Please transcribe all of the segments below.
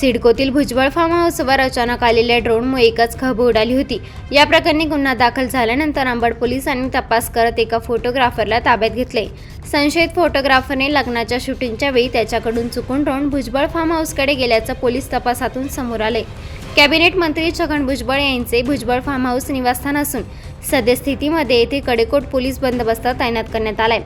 सिडकोतील Bhujbal form हाऊसवर अचानक आलेल्या ड्रोनमुळे एकच खब उडाली होती. या प्रकरणी गुन्हा दाखल झाल्यानंतर अंबड पोलिसांनी तपास करत एका फोटोग्राफरला ताब्यात घेतले. संशयित फोटोग्राफरने लग्नाच्या शूटिंगच्या वेळी त्याच्याकडून चुकून ड्रोन भुजबळ फार्म हाऊसकडे गेल्याचं पोलीस तपासातून समोर आले कॅबिनेट मंत्री छगन भुजबळ यांचे भुजबळ फार्म हाऊस निवासस्थान असून सद्यस्थितीमध्ये येथे कडेकोट पोलीस बंदोबस्त तैनात करण्यात आलाय.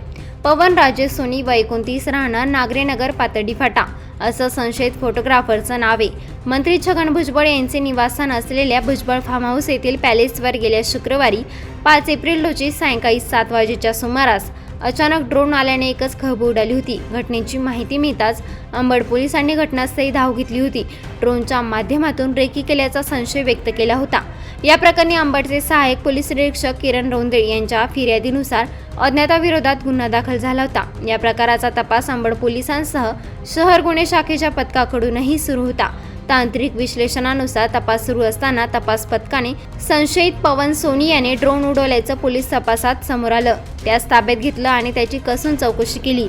पवन राजे सोनी व एकोणतीस राहणार नागरेनगर पातडी फाटा असं संशयित फोटोग्राफरचं नाव आहे. मंत्री छगन भुजबळ यांचे निवासस्थान असलेल्या भुजबळ फार्म हाऊस येथील पॅलेसवर गेल्या शुक्रवारी पाच एप्रिल रोजी सायंकाळी सात वाजेच्या सुमारास अचानक ड्रोन आल्याने एकच खळबळ उडाली होती. घटनेची माहिती मिळताच अंबड पोलिसांनी घटनास्थळी धाव घेतली होती. ड्रोनच्या माध्यमातून रेकी केल्याचा संशय व्यक्त केला होता. या प्रकरणी अंबडचे सहाय्यक पोलीस निरीक्षक किरण रोंदे यांच्या फिर्यादीनुसार अज्ञाताविरोधात गुन्हा दाखल झाला होता. या प्रकाराचा तपास अंबड पोलिसांसह शहर गुन्हे शाखेच्या पथकाकडूनही सुरू होता. तांत्रिक विश्लेषणानुसार तपास सुरू असताना तपास पथकाने संशयित पवन सोनी याने ड्रोन उडवल्याचं पोलीस तपासात समोर आलं. त्यास ताब्यात घेतलं आणि त्याची कसून चौकशी केली.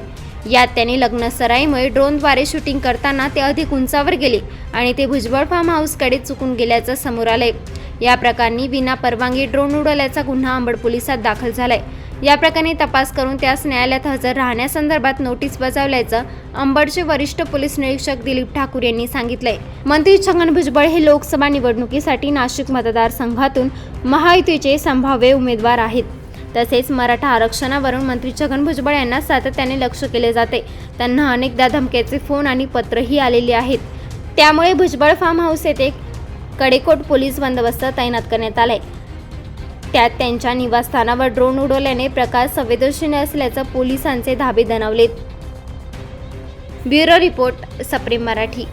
यात त्याने लग्न सराईमुळे ड्रोनद्वारे शूटिंग करताना ते अधिक उंचावर गेले आणि ते भुजबळ फार्म हाऊसकडे चुकून गेल्याचं समोर आलंय. या प्रकरणी विना परवानगी ड्रोन उडवल्याचा गुन्हा अंबड पोलिसात दाखल झालाय. या प्रकरणी तपास करून त्यास न्यायालयात हजर राहण्यासंदर्भात नोटीस बजावल्याचं अंबडचे वरिष्ठ पोलीस निरीक्षक दिलीप ठाकूर यांनी सांगितलंय. मंत्री छगन भुजबळ हे लोकसभा निवडणुकीसाठी नाशिक मतदारसंघातून महायुतीचे संभाव्य उमेदवार आहेत. तसेच मराठा आरक्षणावरून मंत्री छगन भुजबळ यांना सातत्याने लक्ष केले जाते. त्यांना अनेकदा धमक्याचे फोन आणि पत्रही आलेली आहेत. त्यामुळे भुजबळ फार्म हाऊस येथे कडेकोट पोलीस बंदोबस्त तैनात करण्यात आलाय. त्यात त्यांच्या निवासस्थानावर ड्रोन उडवल्याने प्रकार संवेदनशील असल्याचं पोलिसांचे धाबे दणावलेत. ब्युरो रिपोर्ट सप्रेम मराठी.